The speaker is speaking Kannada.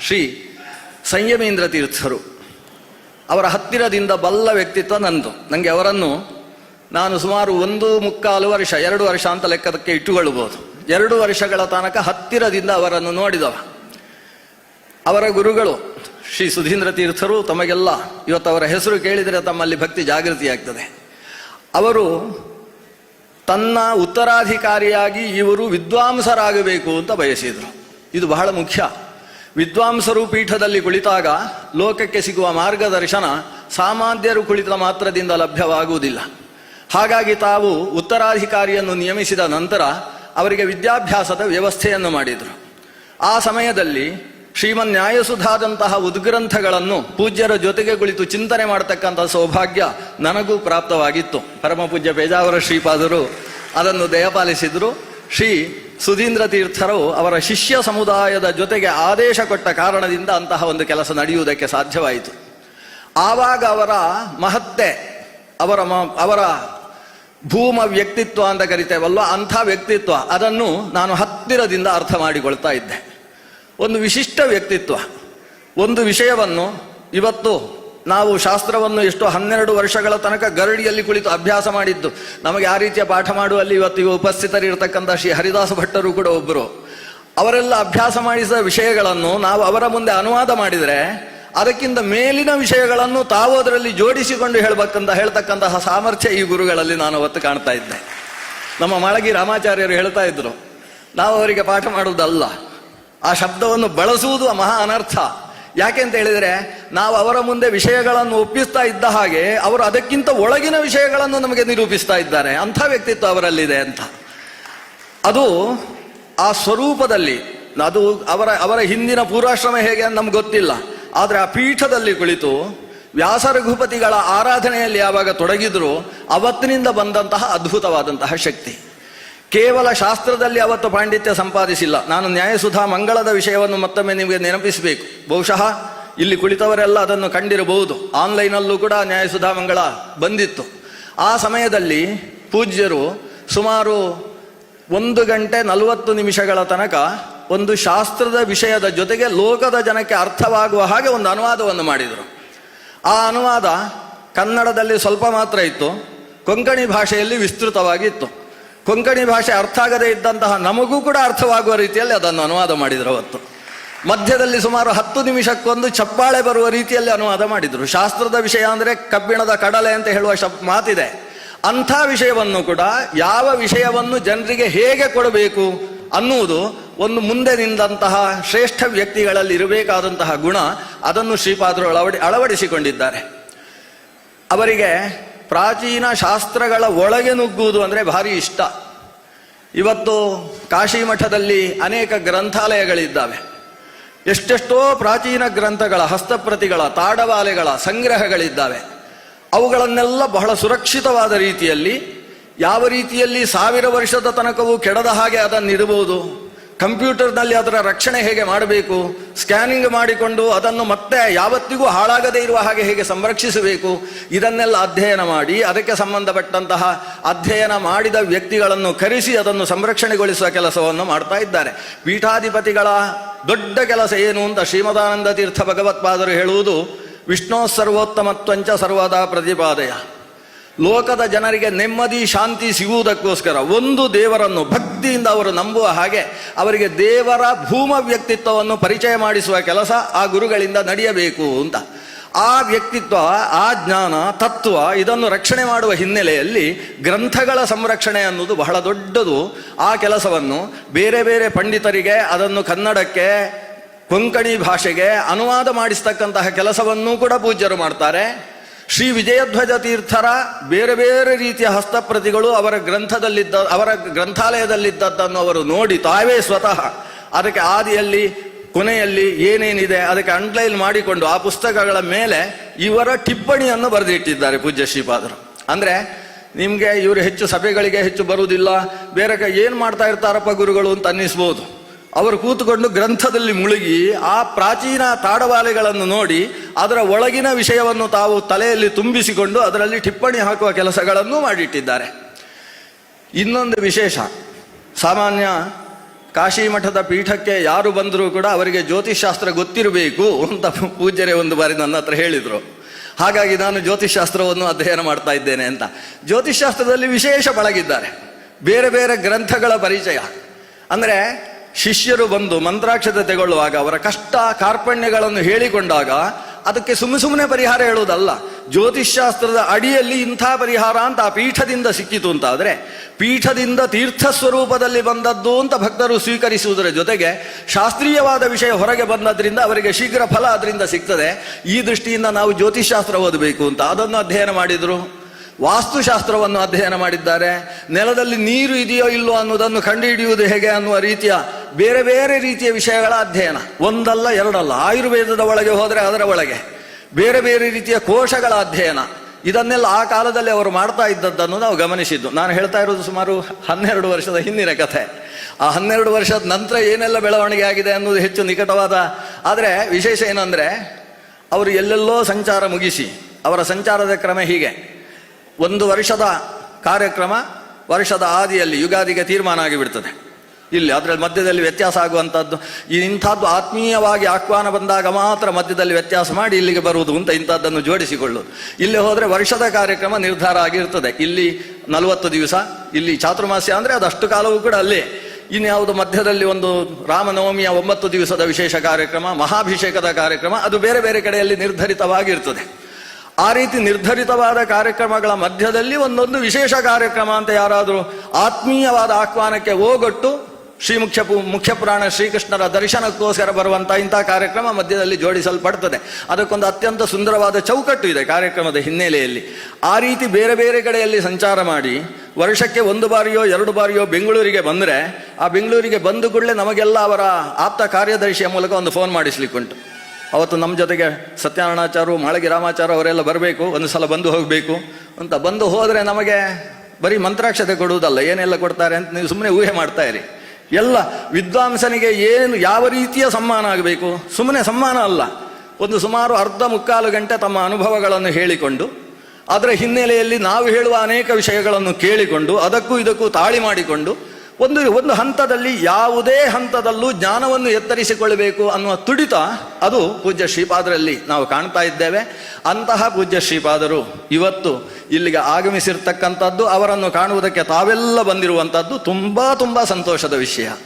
ಶ್ರೀ ಸಂಯಮೇಂದ್ರ ತೀರ್ಥರು. ಅವರ ಹತ್ತಿರದಿಂದ ಬಲ್ಲ ವ್ಯಕ್ತಿತ್ವ ನಂದು. ನನಗೆ ಅವರನ್ನು ನಾನು ಸುಮಾರು ಒಂದು ಮುಕ್ಕಾಲು ವರ್ಷ, ಎರಡು ವರ್ಷ ಅಂತ ಲೆಕ್ಕದಕ್ಕೆ ಇಟ್ಟುಕೊಳ್ಳಬಹುದು. ಎರಡು ವರ್ಷಗಳ ತನಕ ಹತ್ತಿರದಿಂದ ಅವರನ್ನು ನೋಡಿದವ. ಅವರ ಗುರುಗಳು ಶ್ರೀ ಸುಧೀಂದ್ರ ತೀರ್ಥರು, ತಮಗೆಲ್ಲ ಇವತ್ತು ಅವರ ಹೆಸರು ಕೇಳಿದರೆ ತಮ್ಮಲ್ಲಿ ಭಕ್ತಿ ಜಾಗೃತಿ ಆಗ್ತದೆ ಅವರು ತನ್ನ ಉತ್ತರಾಧಿಕಾರಿಯಾಗಿ ಇವರು ವಿದ್ವಾಂಸರಾಗಬೇಕು ಅಂತ ಬಯಸಿದರು. ಇದು ಬಹಳ ಮುಖ್ಯ. ವಿದ್ವಾಂಸರು ಪೀಠದಲ್ಲಿ ಕುಳಿತಾಗ ಲೋಕಕ್ಕೆ ಸಿಗುವ ಮಾರ್ಗದರ್ಶನ ಸಾಮಾನ್ಯರು ಕುಳಿತ ಮಾತ್ರದಿಂದ ಲಭ್ಯವಾಗುವುದಿಲ್ಲ. ಹಾಗಾಗಿ ತಾವು ಉತ್ತರಾಧಿಕಾರಿಯನ್ನು ನಿಯಮಿಸಿದ ನಂತರ ಅವರಿಗೆ ವಿದ್ಯಾಭ್ಯಾಸದ ವ್ಯವಸ್ಥೆಯನ್ನು ಮಾಡಿದರು. ಆ ಸಮಯದಲ್ಲಿ ಶ್ರೀಮನ್ ನ್ಯಾಯಸುಧಾದಂತಹ ಉದ್ಗ್ರಂಥಗಳನ್ನು ಪೂಜ್ಯರ ಜೊತೆಗೆ ಕುಳಿತು ಚಿಂತನೆ ಮಾಡತಕ್ಕಂಥ ಸೌಭಾಗ್ಯ ನನಗೂ ಪ್ರಾಪ್ತವಾಗಿತ್ತು. ಪರಮಪೂಜ್ಯ ಪೇಜಾವರ ಶ್ರೀಪಾದರು ಅದನ್ನು ದಯಪಾಲಿಸಿದರು. ಶ್ರೀ ಸುಧೀಂದ್ರ ತೀರ್ಥರು ಅವರ ಶಿಷ್ಯ ಸಮುದಾಯದ ಜೊತೆಗೆ ಆದೇಶ ಕೊಟ್ಟ ಕಾರಣದಿಂದ ಅಂತಹ ಒಂದು ಕೆಲಸ ನಡೆಯುವುದಕ್ಕೆ ಸಾಧ್ಯವಾಯಿತು. ಆವಾಗ ಅವರ ಮಹತ್ತೆ, ಅವರ ಅವರ ಭೂಮ ವ್ಯಕ್ತಿತ್ವ ಅಂತ ಕರಿತೇವಲ್ವ? ಅಂಥ ವ್ಯಕ್ತಿತ್ವ. ಅದನ್ನು ನಾನು ಹತ್ತಿರದಿಂದ ಅರ್ಥ ಮಾಡಿಕೊಳ್ತಾ ಇದ್ದೆ. ಒಂದು ವಿಶಿಷ್ಟ ವ್ಯಕ್ತಿತ್ವ. ಒಂದು ವಿಷಯವನ್ನು ಇವತ್ತು ನಾವು ಶಾಸ್ತ್ರವನ್ನು ಎಷ್ಟು ಹನ್ನೆರಡು ವರ್ಷಗಳ ತನಕ ಗರಡಿಯಲ್ಲಿ ಕುಳಿತು ಅಭ್ಯಾಸ ಮಾಡಿದ್ದು. ನಮಗೆ ಆ ರೀತಿಯ ಪಾಠ ಮಾಡುವಲ್ಲಿ ಇವತ್ತು ಇವು ಉಪಸ್ಥಿತರಿರ್ತಕ್ಕಂಥ ಶ್ರೀ ಹರಿದಾಸ ಭಟ್ಟರು ಕೂಡ ಒಬ್ಬರು ಅವರೆಲ್ಲ ಅಭ್ಯಾಸ ಮಾಡಿಸಿದ ವಿಷಯಗಳನ್ನು ನಾವು ಅವರ ಮುಂದೆ ಅನುವಾದ ಮಾಡಿದರೆ, ಅದಕ್ಕಿಂತ ಮೇಲಿನ ವಿಷಯಗಳನ್ನು ತಾವು ಅದರಲ್ಲಿ ಜೋಡಿಸಿಕೊಂಡು ಹೇಳ್ಬೇಕಂತ ಹೇಳ್ತಕ್ಕಂತಹ ಸಾಮರ್ಥ್ಯ ಈ ಗುರುಗಳಲ್ಲಿ ನಾನು ಅವತ್ತು ಕಾಣ್ತಾ ಇದ್ದೆ. ನಮ್ಮ ಮಾಳಗಿ ರಾಮಾಚಾರ್ಯರು ಹೇಳ್ತಾ ಇದ್ರು, ನಾವು ಅವರಿಗೆ ಪಾಠ ಮಾಡುವುದಲ್ಲ, ಆ ಶಬ್ದವನ್ನು ಬಳಸುವುದು ಮಹಾ ಅನರ್ಥ. ಯಾಕೆ ಅಂತ ಹೇಳಿದರೆ ನಾವು ಅವರ ಮುಂದೆ ವಿಷಯಗಳನ್ನು ಒಪ್ಪಿಸ್ತಾ ಇದ್ದ ಹಾಗೆ ಅವರು ಅದಕ್ಕಿಂತ ಒಳಗಿನ ವಿಷಯಗಳನ್ನು ನಮಗೆ ನಿರೂಪಿಸ್ತಾ ಇದ್ದಾರೆ. ಅಂಥ ವ್ಯಕ್ತಿತ್ವ ಅವರಲ್ಲಿದೆ ಅಂತ. ಅದು ಆ ಸ್ವರೂಪದಲ್ಲಿ, ಅದು ಅವರ ಅವರ ಹಿಂದಿನ ಪೂರ್ವಾಶ್ರಮ ಹೇಗೆ ಅಂತ ನಮ್ಗೆ ಗೊತ್ತಿಲ್ಲ. ಆದರೆ ಆ ಪೀಠದಲ್ಲಿ ಕುಳಿತು ವ್ಯಾಸ ರಘುಪತಿಗಳ ಆರಾಧನೆಯಲ್ಲಿ ಯಾವಾಗ ತೊಡಗಿದ್ರು ಅವತ್ತಿನಿಂದ ಬಂದಂತಹ ಅದ್ಭುತವಾದಂತಹ ಶಕ್ತಿ. ಕೇವಲ ಶಾಸ್ತ್ರದಲ್ಲಿ ಅವತ್ತು ಪಾಂಡಿತ್ಯ ಸಂಪಾದಿಸಿಲ್ಲ. ನಾನು ನ್ಯಾಯಸುಧಾ ಮಂಗಳದ ವಿಷಯವನ್ನು ಮತ್ತೊಮ್ಮೆ ನಿಮಗೆ ನೆನಪಿಸಬೇಕು. ಬಹುಶಃ ಇಲ್ಲಿ ಕುಳಿತವರೆಲ್ಲ ಅದನ್ನು ಕಂಡಿರಬಹುದು. ಆನ್ಲೈನಲ್ಲೂ ಕೂಡ ನ್ಯಾಯಸುಧಾ ಮಂಗಳ ಬಂದಿತ್ತು. ಆ ಸಮಯದಲ್ಲಿ ಪೂಜ್ಯರು ಸುಮಾರು ಒಂದು ಗಂಟೆ ನಲವತ್ತು ನಿಮಿಷಗಳ ತನಕ ಒಂದು ಶಾಸ್ತ್ರದ ವಿಷಯದ ಜೊತೆಗೆ ಲೋಕದ ಜನಕ್ಕೆ ಅರ್ಥವಾಗುವ ಹಾಗೆ ಒಂದು ಅನುವಾದವನ್ನು ಮಾಡಿದರು. ಆ ಅನುವಾದ ಕನ್ನಡದಲ್ಲಿ ಸ್ವಲ್ಪ ಮಾತ್ರ ಇತ್ತು. ಕೊಂಕಣಿ ಭಾಷೆಯಲ್ಲಿ ವಿಸ್ತೃತವಾಗಿತ್ತು. ಕೊಂಕಣಿ ಭಾಷೆ ಅರ್ಥ ಆಗದೇ ಇದ್ದಂತಹ ನಮಗೂ ಕೂಡ ಅರ್ಥವಾಗುವ ರೀತಿಯಲ್ಲಿ ಅದನ್ನು ಅನುವಾದ ಮಾಡಿದರು ಅವತ್ತು. ಮಧ್ಯದಲ್ಲಿ ಸುಮಾರು ಹತ್ತು ನಿಮಿಷಕ್ಕೊಂದು ಚಪ್ಪಾಳೆ ಬರುವ ರೀತಿಯಲ್ಲಿ ಅನುವಾದ ಮಾಡಿದರು. ಶಾಸ್ತ್ರದ ವಿಷಯ ಅಂದರೆ ಕಬ್ಬಿಣದ ಕಡಲೆ ಅಂತ ಹೇಳುವ ಶಬ್ ಮಾತಿದೆ. ಅಂಥ ವಿಷಯವನ್ನು ಕೂಡ ಯಾವ ವಿಷಯವನ್ನು ಜನರಿಗೆ ಹೇಗೆ ಕೊಡಬೇಕು ಅನ್ನುವುದು ಒಂದು ಮುಂದೆ ನಿಂದಂತಹ ಶ್ರೇಷ್ಠ ವ್ಯಕ್ತಿಗಳಲ್ಲಿ ಇರಬೇಕಾದಂತಹ ಗುಣ ಅದನ್ನು ಶ್ರೀಪಾದರು ಅಳವಡಿ ಅಳವಡಿಸಿಕೊಂಡಿದ್ದಾರೆ. ಅವರಿಗೆ ಪ್ರಾಚೀನ ಶಾಸ್ತ್ರಗಳ ಒಳಗೆ ನುಗ್ಗುವುದು ಅಂದರೆ ಭಾರಿ ಇಷ್ಟ. ಇವತ್ತು ಕಾಶಿ ಮಠದಲ್ಲಿ ಅನೇಕ ಗ್ರಂಥಾಲಯಗಳಿದ್ದಾವೆ. ಎಷ್ಟೆಷ್ಟೋ ಪ್ರಾಚೀನ ಗ್ರಂಥಗಳ, ಹಸ್ತಪ್ರತಿಗಳ, ತಾಡವಾಲೆಗಳ ಸಂಗ್ರಹಗಳಿದ್ದಾವೆ. ಅವುಗಳನ್ನೆಲ್ಲ ಬಹಳ ಸುರಕ್ಷಿತವಾದ ರೀತಿಯಲ್ಲಿ ಯಾವ ರೀತಿಯಲ್ಲಿ ಸಾವಿರ ವರ್ಷದ ತನಕವೂ ಕೆಡದ ಹಾಗೆ ಅದನ್ನು ಇಡಬಹುದು ಕಂಪ್ಯೂಟರ್ನಲ್ಲಿ ಅದರ ರಕ್ಷಣೆ ಹೇಗೆ ಮಾಡಬೇಕು, ಸ್ಕ್ಯಾನಿಂಗ್ ಮಾಡಿಕೊಂಡು ಅದನ್ನು ಮತ್ತೆ ಯಾವತ್ತಿಗೂ ಹಾಳಾಗದೇ ಇರುವ ಹಾಗೆ ಹೇಗೆ ಸಂರಕ್ಷಿಸಬೇಕು, ಇದನ್ನೆಲ್ಲ ಅಧ್ಯಯನ ಮಾಡಿ, ಅದಕ್ಕೆ ಸಂಬಂಧಪಟ್ಟಂತಹ ಅಧ್ಯಯನ ಮಾಡಿದ ವ್ಯಕ್ತಿಗಳನ್ನು ಕರೆಸಿ ಅದನ್ನು ಸಂರಕ್ಷಣೆಗೊಳಿಸುವ ಕೆಲಸವನ್ನು ಮಾಡ್ತಾ ಇದ್ದಾರೆ. ಪೀಠಾಧಿಪತಿಗಳ ದೊಡ್ಡ ಕೆಲಸ ಏನು ಅಂತ ಶ್ರೀಮದಾನಂದ ತೀರ್ಥ ಭಗವತ್ಪಾದರು ಹೇಳುವುದು, ವಿಷ್ಣು ಸರ್ವೋತ್ತಮತ್ವಂಚ ಸರ್ವದಾ ಪ್ರತಿಪಾದಯ. ಲೋಕದ ಜನರಿಗೆ ನೆಮ್ಮದಿ, ಶಾಂತಿ ಸಿಗುವುದಕ್ಕೋಸ್ಕರ ಒಂದು ದೇವರನ್ನು ಭಕ್ತಿಯಿಂದ ಅವರು ನಂಬುವ ಹಾಗೆ ಅವರಿಗೆ ದೇವರ ಭೂಮ ವ್ಯಕ್ತಿತ್ವವನ್ನು ಪರಿಚಯ ಮಾಡಿಸುವ ಕೆಲಸ ಆ ಗುರುಗಳಿಂದ ನಡೆಯಬೇಕು ಅಂತ. ಆ ವ್ಯಕ್ತಿತ್ವ, ಆ ಜ್ಞಾನ, ತತ್ವ ಇದನ್ನು ರಕ್ಷಣೆ ಮಾಡುವ ಹಿನ್ನೆಲೆಯಲ್ಲಿ ಗ್ರಂಥಗಳ ಸಂರಕ್ಷಣೆ ಅನ್ನೋದು ಬಹಳ ದೊಡ್ಡದು. ಆ ಕೆಲಸವನ್ನು ಬೇರೆ ಬೇರೆ ಪಂಡಿತರಿಗೆ, ಅದನ್ನು ಕನ್ನಡಕ್ಕೆ, ಕೊಂಕಣಿ ಭಾಷೆಗೆ ಅನುವಾದ ಮಾಡಿಸ್ತಕ್ಕಂತಹ ಕೆಲಸವನ್ನೂ ಕೂಡ ಪೂಜ್ಯರು ಮಾಡ್ತಾರೆ. ಶ್ರೀ ವಿಜಯಧ್ವಜ ತೀರ್ಥರ ಬೇರೆ ಬೇರೆ ರೀತಿಯ ಹಸ್ತಪ್ರತಿಗಳು ಅವರ ಗ್ರಂಥದಲ್ಲಿದ್ದ, ಅವರ ಗ್ರಂಥಾಲಯದಲ್ಲಿದ್ದದ್ದನ್ನು ಅವರು ನೋಡಿ ತಾವೇ ಸ್ವತಃ. ಅದಕ್ಕೆ ಆದಿಯಲ್ಲಿ, ಕೊನೆಯಲ್ಲಿ ಏನೇನಿದೆ ಅದಕ್ಕೆ ಅಂಡ್ಲೈನ್ ಮಾಡಿಕೊಂಡು ಆ ಪುಸ್ತಕಗಳ ಮೇಲೆ ಇವರ ಟಿಪ್ಪಣಿಯನ್ನು ಬರೆದಿಟ್ಟಿದ್ದಾರೆ ಪೂಜ್ಯ ಶ್ರೀಪಾದರು. ಅಂದರೆ ನಿಮಗೆ ಇವರು ಹೆಚ್ಚು ಸಭೆಗಳಿಗೆ ಹೆಚ್ಚು ಬರುವುದಿಲ್ಲ, ಬೇರೆ ಏನು ಮಾಡ್ತಾ ಇರ್ತಾರಪ್ಪ ಗುರುಗಳು ಅಂತ ಅನ್ನಿಸ್ಬೋದು. ಅವರು ಕೂತುಕೊಂಡು ಗ್ರಂಥದಲ್ಲಿ ಮುಳುಗಿ ಆ ಪ್ರಾಚೀನ ತಾಡವಾಲೆಗಳನ್ನು ನೋಡಿ ಅದರ ಒಳಗಿನ ವಿಷಯವನ್ನು ತಾವು ತಲೆಯಲ್ಲಿ ತುಂಬಿಸಿಕೊಂಡು ಅದರಲ್ಲಿ ಟಿಪ್ಪಣಿ ಹಾಕುವ ಕೆಲಸಗಳನ್ನು ಮಾಡಿಟ್ಟಿದ್ದಾರೆ. ಇನ್ನೊಂದು ವಿಶೇಷ, ಸಾಮಾನ್ಯ ಕಾಶಿ ಮಠದ ಪೀಠಕ್ಕೆ ಯಾರು ಬಂದರೂ ಕೂಡ ಅವರಿಗೆ ಜ್ಯೋತಿಷ್ಶಾಸ್ತ್ರ ಗೊತ್ತಿರಬೇಕು ಅಂತ ಪೂಜ್ಯರೇ ಒಂದು ಬಾರಿ ನನ್ನ ಹತ್ರ ಹೇಳಿದರು. ಹಾಗಾಗಿ ನಾನು ಜ್ಯೋತಿಷ್ಶಾಸ್ತ್ರವನ್ನು ಅಧ್ಯಯನ ಮಾಡ್ತಾ ಇದ್ದೇನೆ ಅಂತ. ಜ್ಯೋತಿಷ್ಶಾಸ್ತ್ರದಲ್ಲಿ ವಿಶೇಷ ಬಳಗಿದ್ದಾರೆ. ಬೇರೆ ಬೇರೆ ಗ್ರಂಥಗಳ ಪರಿಚಯ. ಅಂದರೆ ಶಿಷ್ಯರು ಬಂದು ಮಂತ್ರಾಕ್ಷತೆ ತೆಗೊಳ್ಳುವಾಗ ಅವರ ಕಷ್ಟ ಕಾರ್ಪಣ್ಯಗಳನ್ನು ಹೇಳಿಕೊಂಡಾಗ ಅದಕ್ಕೆ ಸುಮ್ಮ ಸುಮ್ಮನೆ ಪರಿಹಾರ ಹೇಳುವುದಲ್ಲ. ಜ್ಯೋತಿಷ್ಶಾಸ್ತ್ರದ ಅಡಿಯಲ್ಲಿ ಇಂಥ ಪರಿಹಾರ ಅಂತ ಆ ಪೀಠದಿಂದ ಸಿಕ್ಕಿತು ಅಂತ ಆದರೆ ಪೀಠದಿಂದ ತೀರ್ಥ ಸ್ವರೂಪದಲ್ಲಿ ಬಂದದ್ದು ಅಂತ ಭಕ್ತರು ಸ್ವೀಕರಿಸುವುದರ ಜೊತೆಗೆ ಶಾಸ್ತ್ರೀಯವಾದ ವಿಷಯ ಹೊರಗೆ ಬಂದದ್ರಿಂದ ಅವರಿಗೆ ಶೀಘ್ರ ಫಲ ಅದರಿಂದ ಸಿಗ್ತದೆ. ಈ ದೃಷ್ಟಿಯಿಂದ ನಾವು ಜ್ಯೋತಿಷ್ಶಾಸ್ತ್ರ ಓದಬೇಕು ಅಂತ ಅದನ್ನು ಅಧ್ಯಯನ ಮಾಡಿದರು. ವಾಸ್ತುಶಾಸ್ತ್ರವನ್ನು ಅಧ್ಯಯನ ಮಾಡಿದ್ದಾರೆ. ನೆಲದಲ್ಲಿ ನೀರು ಇದೆಯೋ ಇಲ್ಲೋ ಅನ್ನೋದನ್ನು ಕಂಡುಹಿಡಿಯುವುದು ಹೇಗೆ ಅನ್ನುವ ರೀತಿಯ ಬೇರೆ ಬೇರೆ ರೀತಿಯ ವಿಷಯಗಳ ಅಧ್ಯಯನ. ಒಂದಲ್ಲ, ಎರಡಲ್ಲ, ಆಯುರ್ವೇದದ ಒಳಗೆ ಹೋದರೆ ಅದರ ಒಳಗೆ. ಬೇರೆ ಬೇರೆ ರೀತಿಯ ಕೋಶಗಳ ಅಧ್ಯಯನ. ಇದನ್ನೆಲ್ಲ ಆ ಕಾಲದಲ್ಲಿ ಅವರು ಮಾಡ್ತಾ ಇದ್ದದ್ದನ್ನು ನಾವು ಗಮನಿಸಿದ್ದು. ನಾನು ಹೇಳ್ತಾ ಇರೋದು ಸುಮಾರು ಹನ್ನೆರಡು ವರ್ಷದ ಹಿಂದಿನ ಕಥೆ. ಆ ಹನ್ನೆರಡು ವರ್ಷದ ನಂತರ ಏನೆಲ್ಲ ಬೆಳವಣಿಗೆ ಆಗಿದೆ ಅನ್ನೋದು ಹೆಚ್ಚು ನಿಕಟವಾದ. ಆದರೆ ವಿಶೇಷ ಏನಂದರೆ, ಅವರು ಎಲ್ಲೆಲ್ಲೋ ಸಂಚಾರ ಮುಗಿಸಿ, ಅವರ ಸಂಚಾರದ ಕ್ರಮ ಹೀಗೆ. ಒಂದು ವರ್ಷದ ಕಾರ್ಯಕ್ರಮ ವರ್ಷದ ಆದಿಯಲ್ಲಿ ಯುಗಾದಿಗೆ ತೀರ್ಮಾನ ಆಗಿಬಿಡ್ತದೆ. ಇಲ್ಲಿ ಅದರ ಮಧ್ಯದಲ್ಲಿ ವ್ಯತ್ಯಾಸ ಆಗುವಂಥದ್ದು. ಇಂಥದ್ದು ಆತ್ಮೀಯವಾಗಿ ಆಹ್ವಾನ ಬಂದಾಗ ಮಾತ್ರ ಮಧ್ಯದಲ್ಲಿ ವ್ಯತ್ಯಾಸ ಮಾಡಿ ಇಲ್ಲಿಗೆ ಬರುವುದು ಅಂತ ಇಂಥದ್ದನ್ನು ಜೋಡಿಸಿಕೊಳ್ಳುವುದು. ಇಲ್ಲಿ ಹೋದರೆ ವರ್ಷದ ಕಾರ್ಯಕ್ರಮ ನಿರ್ಧಾರ ಆಗಿರ್ತದೆ. ಇಲ್ಲಿ ನಲವತ್ತು ದಿವಸ, ಇಲ್ಲಿ ಚಾತುರ್ಮಾಸ್ಯ ಅಂದರೆ ಅದಷ್ಟು ಕಾಲವೂ ಕೂಡ ಅಲ್ಲೇ. ಇನ್ಯಾವುದು ಮಧ್ಯದಲ್ಲಿ ಒಂದು ರಾಮನವಮಿಯ ಒಂಬತ್ತು ದಿವಸದ ವಿಶೇಷ ಕಾರ್ಯಕ್ರಮ, ಮಹಾಭಿಷೇಕದ ಕಾರ್ಯಕ್ರಮ, ಅದು ಬೇರೆ ಬೇರೆ ಕಡೆಯಲ್ಲಿ ನಿರ್ಧರಿತವಾಗಿರ್ತದೆ. ಆ ರೀತಿ ನಿರ್ಧರಿತವಾದ ಕಾರ್ಯಕ್ರಮಗಳ ಮಧ್ಯದಲ್ಲಿ ಒಂದೊಂದು ವಿಶೇಷ ಕಾರ್ಯಕ್ರಮ ಅಂತ ಯಾರಾದರೂ ಆತ್ಮೀಯವಾದ ಆಹ್ವಾನಕ್ಕೆ ಹೋಗೊಟ್ಟು ಶ್ರೀ ಮುಖ್ಯ ಮುಖ್ಯಪುರಾಣ ಮುಖ್ಯ ಪುರಾಣ ಶ್ರೀಕೃಷ್ಣರ ದರ್ಶನಕ್ಕೋಸ್ಕರ ಬರುವಂಥ ಇಂಥ ಕಾರ್ಯಕ್ರಮ ಮಧ್ಯದಲ್ಲಿ ಜೋಡಿಸಲ್ಪಡ್ತದೆ. ಅದಕ್ಕೊಂದು ಅತ್ಯಂತ ಸುಂದರವಾದ ಚೌಕಟ್ಟು ಇದೆ ಕಾರ್ಯಕ್ರಮದ ಹಿನ್ನೆಲೆಯಲ್ಲಿ. ಆ ರೀತಿ ಬೇರೆ ಬೇರೆ ಕಡೆಯಲ್ಲಿ ಸಂಚಾರ ಮಾಡಿ ವರ್ಷಕ್ಕೆ ಒಂದು ಬಾರಿಯೋ, ಎರಡು ಬಾರಿಯೋ ಬೆಂಗಳೂರಿಗೆ ಬಂದರೆ ಆ ಬೆಂಗಳೂರಿಗೆ ಬಂದು ಕೂಡಲೇ ನಮಗೆಲ್ಲ ಅವರ ಆಪ್ತ ಕಾರ್ಯದರ್ಶಿಯ ಮೂಲಕ ಒಂದು ಫೋನ್ ಮಾಡಿಸ್ಲಿಕ್ಕುಂಟು. ಅವತ್ತು ನಮ್ಮ ಜೊತೆಗೆ ಸತ್ಯನಾರಾಯಣಾಚಾರು ಮಾಳಗಿ ರಾಮಾಚಾರ ಅವರೆಲ್ಲ ಬರಬೇಕು, ಒಂದು ಸಲ ಬಂದು ಹೋಗಬೇಕು ಅಂತ ಬಂದು ಹೋದರೆ ನಮಗೆ ಬರೀ ಮಂತ್ರಾಕ್ಷತೆ ಕೊಡುವುದಲ್ಲ, ಏನೆಲ್ಲ ಕೊಡ್ತಾರೆ ಅಂತ ನೀವು ಸುಮ್ಮನೆ ಊಹೆ ಮಾಡ್ತಾ ಇರಿ. ಎಲ್ಲ ವಿದ್ವಾಂಸನಿಗೆ ಏನು, ಯಾವ ರೀತಿಯ ಸಮ್ಮಾನ ಆಗಬೇಕು? ಸುಮ್ಮನೆ ಸಮ್ಮಾನ ಅಲ್ಲ. ಒಂದು ಸುಮಾರು ಅರ್ಧ ಮುಕ್ಕಾಲು ಗಂಟೆ ತಮ್ಮ ಅನುಭವಗಳನ್ನು ಹೇಳಿಕೊಂಡು, ಅದರ ಹಿನ್ನೆಲೆಯಲ್ಲಿ ನಾವು ಹೇಳುವ ಅನೇಕ ವಿಷಯಗಳನ್ನು ಕೇಳಿಕೊಂಡು, ಅದಕ್ಕೂ ಇದಕ್ಕೂ ತಾಳಿ ಮಾಡಿಕೊಂಡು ಒಂದು ಒಂದು ಹಂತದಲ್ಲಿ ಯಾವುದೇ ಹಂತದಲ್ಲೂ ಜ್ಞಾನವನ್ನು ಎತ್ತರಿಸಿಕೊಳ್ಳಬೇಕು ಅನ್ನುವ ತುಡಿತ ಅದು ಪೂಜ್ಯ ಶ್ರೀಪಾದರಲ್ಲಿ ನಾವು ಕಾಣ್ತಾ ಇದ್ದೇವೆ. ಅಂತಹ ಪೂಜ್ಯ ಶ್ರೀಪಾದರು ಇವತ್ತು ಇಲ್ಲಿಗೆ ಆಗಮಿಸಿರ್ತಕ್ಕಂಥದ್ದು, ಅವರನ್ನು ಕಾಣುವುದಕ್ಕೆ ತಾವೆಲ್ಲ ಬಂದಿರುವಂಥದ್ದು ತುಂಬ ತುಂಬ ಸಂತೋಷದ ವಿಷಯ.